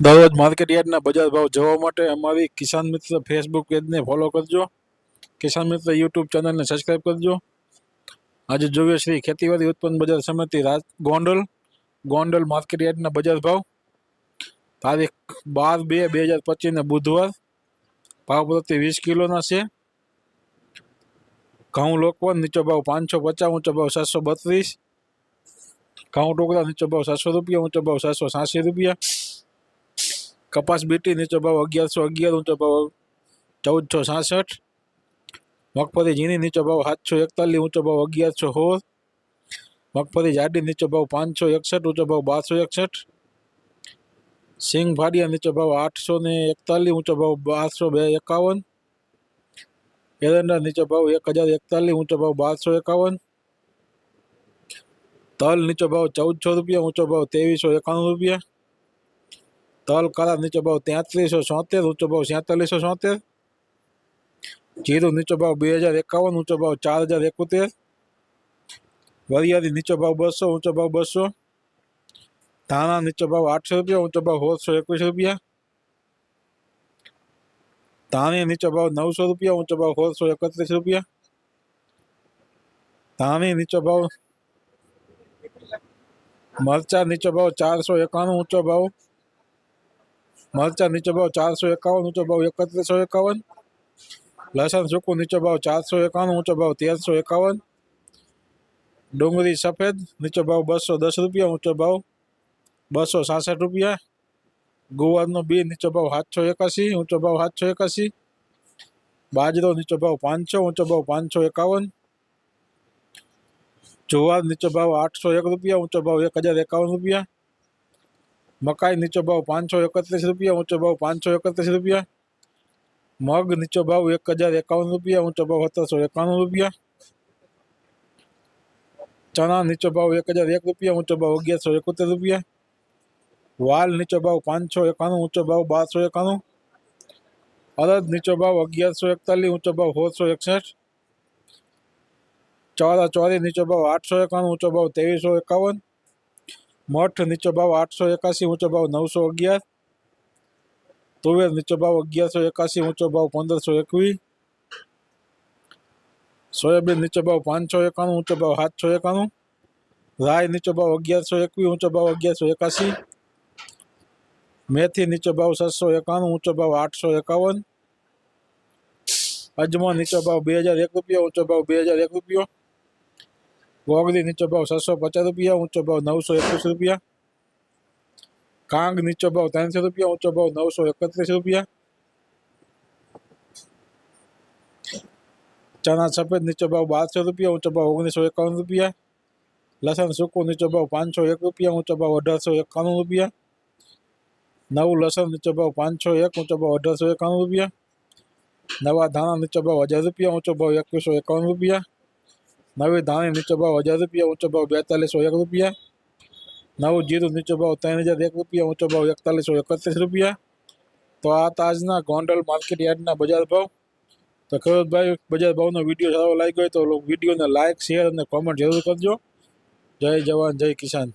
દરરોજ માર્કેટ યાર્ડના બજાર ભાવ જોવા માટે અમારી કિસાન મિત્ર ફેસબુક પેજને ફોલો કરજો કિસાન મિત્ર યુટ્યુબ ચેનલને સબસ્ક્રાઈબ કરજો આજે જોઈએ શ્રી ખેતીવાડી ઉત્પન્ન બજાર સમિતિ રાજ ગોંડલ ગોંડલ માર્કેટ યાર્ડના બજાર ભાવ તારીખ બાર બે બે હજાર પચીસને બુધવાર ભાવ પ્રતિ વીસ કિલોના છે ઘઉં લોકવન નીચો ભાવ પાંચસો પચાસ ઊંચો ભાવ સાતસો બત્રીસ ઘઉં ટુકડા નીચો ભાવ સાતસો રૂપિયા ઊંચો ભાવ સાતસો સાસી રૂપિયા કપાસ બીટી નીચો ભાવ અગિયારસો અગિયાર ઊંચો ભાવ ચૌદસો સાસઠ મગફળી ઝીણી નીચો ભાવ સાતસો એકતાલીસ ઊંચો ભાવ અગિયારસો સોળ મગફળી જાડી નીચો ભાવ પાંચસો એકસઠ ઊંચો ભાવ બારસો એકસઠ સિંગ ફાડિયા નીચો ભાવ આઠસો ને એકતાલીસ ઊંચો ભાવ બારસો બે એકાવન એરંડા નીચો ભાવ એક હજાર એકતાલીસ ઊંચો ભાવ બારસો એકાવન તલ નીચો ભાવ ચૌદસો રૂપિયા ઊંચો ભાવ ત્રેવીસો એકાણું રૂપિયા તલ કાળા નીચો ભાવ તેત્રીસો સોતેર ઊંચો ભાવ સેતાલીસો સોતેર જીરું નીચો ભાવ બે હજાર એકાવન ઊંચો ભાવ ચાર હજાર એકોતેર વરિયાળી નીચો ભાવ બસો ઊંચો ભાવ બસો ધાણા નીચો ભાવ આઠસો રૂપિયા ઊંચો ભાવ સોળસો એકવીસ રૂપિયા ધાણી નીચો ભાવ નવસો રૂપિયા ઊંચો ભાવ સોળસો એકત્રીસ રૂપિયા ધાણી નીચો ભાવ મરચા નીચો ભાવ ચારસો એકાણું ઊંચો ભાવ મરચા નીચો ભાવ ચારસો એકાવન, ઊંચો ભાવ એકત્રીસો એકાવન. લસણ, સૂકું નીચો ભાવ ચારસો એકાણું ઊંચો ભાવ તેરસો એકાવન. ડુંગળી સફેદ, નીચો ભાવ બસો દસ રૂપિયા, ઊંચો ભાવ બસો સાસઠ રૂપિયા. ગુવારનો બી નીચો ભાવ સાતસો એકાસી, ઊંચો ભાવ સાતસો એકાસી. બાજરો નીચો ભાવ પાંચસો, ઊંચો ભાવ પાંચસો એકાવન. જુવાર નીચો ભાવ આઠસો એક રૂપિયા, ઊંચો ભાવ એક હજાર એકાવન રૂપિયા. મકાઈ નીચો ભાવ પાંચસો એકત્રીસ રૂપિયા ઊંચો ભાવ પાંચસો એકત્રીસ રૂપિયા મગ નીચો ભાવ એક હજાર એકાવન રૂપિયા ઊંચો ભાવ સત્તરસો એકાણું રૂપિયા ચણા નીચો ભાવ એક હજાર એક રૂપિયા ઊંચો ભાવ અગિયારસો એકોતેર રૂપિયા વાલ નીચો ભાવ પાંચસો એકાણું ઊંચો ભાવ બારસો એકાણું અડદ નીચો ભાવ અગિયારસો એકતાલીસ ઊંચો ભાવ સોળસો એકસઠ ચોરા ચોરી નીચો ભાવ આઠસો એકાણું ઊંચો ભાવ ત્રેવીસો એકાવન મઠ નીચો ભાવ આઠસો એકાસી ઊંચો ભાવ નવસો અગિયાર તુવેર નીચો ભાવ અગિયારસો એકાસી ઊંચો ભાવ પંદરસો એકવીસ સોયાબીન નીચો ભાવ પાંચસો એકાણું ઊંચો ભાવ સાતસો એકાણું રાય નીચો ભાવ અગિયારસો એકવીસ ઊંચો ભાવ અગિયારસો એકાસી મેથી નીચો ભાવ સાતસો એકાણું ઊંચો ભાવ આઠસો એકાવન અજમો નીચો ભાવ બે હજાર એક રૂપિયા ઊંચો ભાવ બે હજાર એક રૂપિયો गोगड़ी नीचो भाव सात सौ पचास रुपया ऊंचो भाव नौ सौ एकतीस रुपया। कांग नीचो भाव तीन सौ रुपया ऊंचो भाव नौ सौ एकत्रीस रुपया। चना सफ़ेद नीचो भाव बारह सौ रुपया ऊंचो भाव ओगनीस सौ इक्यावन रुपया। लसन सूको नीचो भाव पाँच सौ एक रुपया ऊंचो भाव अठारह सौ इक्यावन रुपया। नव लसन नीचो भाव पाँच सौ एक ऊंचो भाव अठारह सौ इक्यावन रुपया। नवा धाना नीचो भाव हज़ार रुपया ऊंचो भाव एक सौ इक्यावन रुपया। નવી ધાણી નીચો ભાવ હજાર રૂપિયા, ઊંચો ભાવ બેતાલીસો એક રૂપિયા. નવું જીરું નીચો ભાવ ત્રણ હજાર એક રૂપિયા, ઊંચો ભાવ એકતાલીસો એકત્રીસ રૂપિયા. તો આ તાજના ગોંડલ માર્કેટ યાર્ડના બજાર ભાવ. તો ખેડૂતભાઈ, બજાર ભાવનો વીડિયો સારો લાગ્યો હોય તો વિડીયોને લાઇક શેર અને કોમેન્ટ જરૂર કરજો. જય જવાન, જય કિસાન.